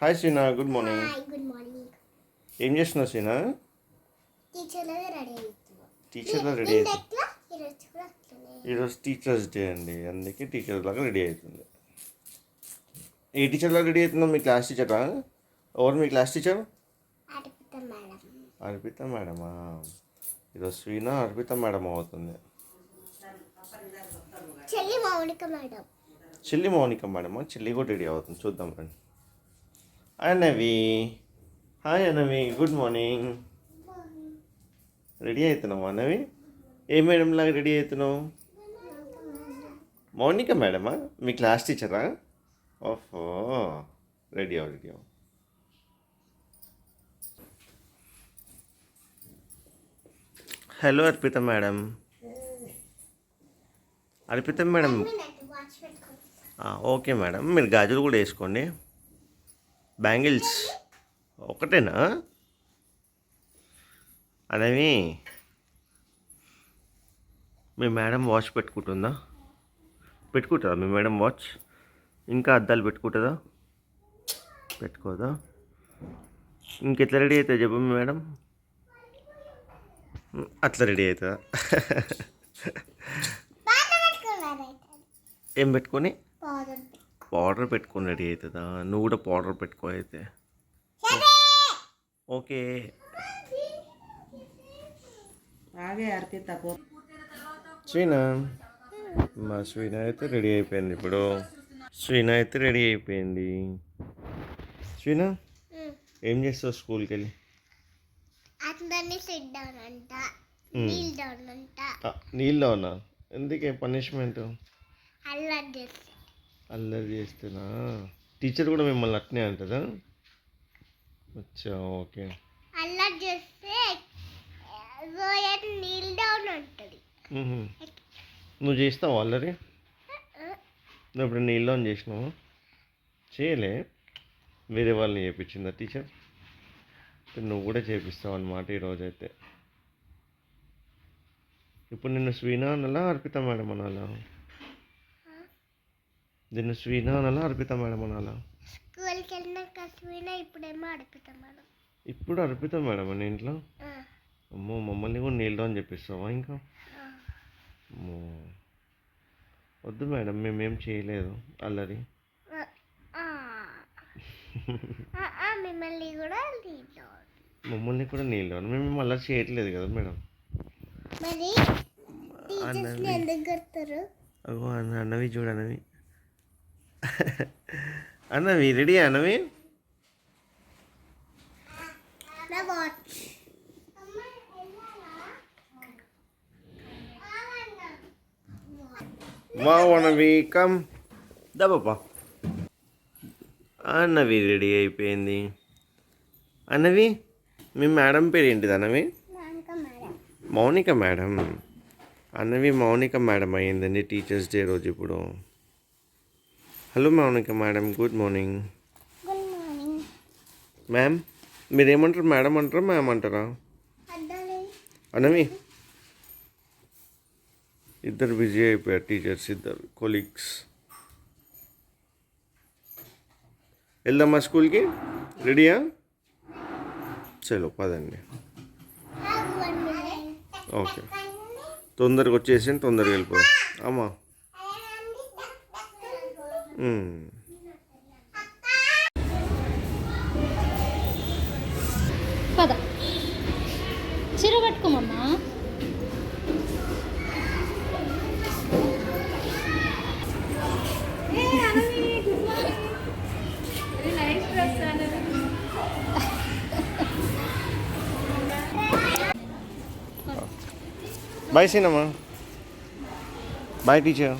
Hi Srina good morning good morning ఏం చేస్తున్నావు అవుతున్నాం టీచర్లా రెడీ అవుతుంది ఈరోజు టీచర్స్ డే అండి. అందుకే టీచర్ లాగా రెడీ అవుతుంది. ఏ టీచర్ లాగా రెడీ అవుతుందో మీ క్లాస్ టీచరా ఎవరు మీ క్లాస్ టీచర్ అర్పిత మేడమా ఈరోజు శ్రీనా అర్పిత మేడం అవుతుంది. చెల్లి మౌనిక మేడం. చెల్లి మౌనిక మేడమా? చెల్లి కూడా రెడీ అవుతుంది. చూద్దాం రండి. Hi Navi hi Anavi good morning. Ready అవుతున్నావా Navi ఏ మేడం లాగా రెడీ అవుతున్నావు? మౌనిక మేడమా? మీ క్లాస్ టీచరా? ఓహో రెడీ అవ్వ రెడీ అవ్వ. Hello Arpita madam. Arpita madam. Okay madam. మీరు గాజులు కూడా వేసుకోండి. బ్యాంగిల్స్. ఒకటేనా? అనేవి మీ మేడం వాచ్ పెట్టుకుంటుందా? పెట్టుకుంటుందా మీ మేడం వాచ్? ఇంకా అద్దాలు పెట్టుకుంటుందా? పెట్టుకోదా? ఇంకెట్లా రెడీ అవుతుంది చెప్పు మీ మేడం. అట్లా రెడీ అవుతుందా ఏం పెట్టుకొని? పౌడర్ పెట్టుకొని రెడీ అవుతుందా? నువ్వు కూడా పౌడర్ పెట్టుకో అయితే. ఓకే శ్రీనా మా శ్రీన అయితే రెడీ అయిపోయింది ఇప్పుడు. శ్రీన అయితే రెడీ అయిపోయింది. శ్రీనా ఏం చేస్తావు స్కూల్కి వెళ్ళి అందరినీ సిట్ డౌన్ అంట. నీల్ డౌన్ అంట. ఆ, నీళ్ళలో ఉన్నా ఎందుకే పనిష్మెంట్ అల్లరి అల్లరి చేస్తున్నా టీచర్ కూడా మిమ్మల్ని అట్నే అంటుందా? అచ్చా ఓకే. అల్లరి చేస్తే నీల్ డౌన్. నువ్వు చేస్తావు అల్లరి? నువ్వు ఇప్పుడు నీళ్ళు ఆన్ చేసినావు? చేయలే. వేరే వాళ్ళని చేయించిందా టీచర్ నువ్వు కూడా చేపిస్తావు అనమాట ఈరోజు అయితే ఇప్పుడు నిన్ను స్వీనా అనాలా అర్పిత మేడం అనాలా? నిన్ను స్వీనా అనాలా అర్పిత మేడం అనాలా? స్కూల్కి వెళ్ళినాక స్వీన ఇప్పుడేమో అడిపిస్తాం మేడం. ఇప్పుడు అర్పిత మేడం అని ఇంట్లో? అమ్మో మమ్మల్ని కూడా నీళ్ళు అని చెప్పిస్తావా ఇంకా. అమ్మో. వద్దు మేడం మేమేం చేయలేదు అల్లరి. మిమ్మల్ని కూడా మమ్మల్ని కూడా నీళ్ళు అని. మేము అల్లరి చేయట్లేదు కదా మేడం. మరి ఎందుకు అగో అన్న అన్నవి చూడు అన్నవి రెడీ అన్నవి మా? కమ్. దబాపా అన్నవి రెడీ అయిపోయింది. అన్నవి మీ? మేడం పేరు ఏంటిది అన్నవి మౌనిక మేడం. అన్నవి మౌనిక మేడం అయ్యిందండి టీచర్స్ డే రోజు ఇప్పుడు. Hello Mounika madam good morning ma'am మీరేమంటారు? మేడం అంటారా? మ్యామ్ అంటారా? అనవి ఇద్దరు బిజీ అయిపోయారు. టీచర్స్ ఇద్దరు కొలీగ్స్ వెళ్దామా స్కూల్కి? రెడీయా చలో పదండి. ఓకే తొందరగా వచ్చేసి తొందరగా వెళ్ళిపో అమ్మా. మ్మ్. పద. చీర కట్టుకోమమ్మా. బాయ్ సీనమ్మా బాయ్ టీచర్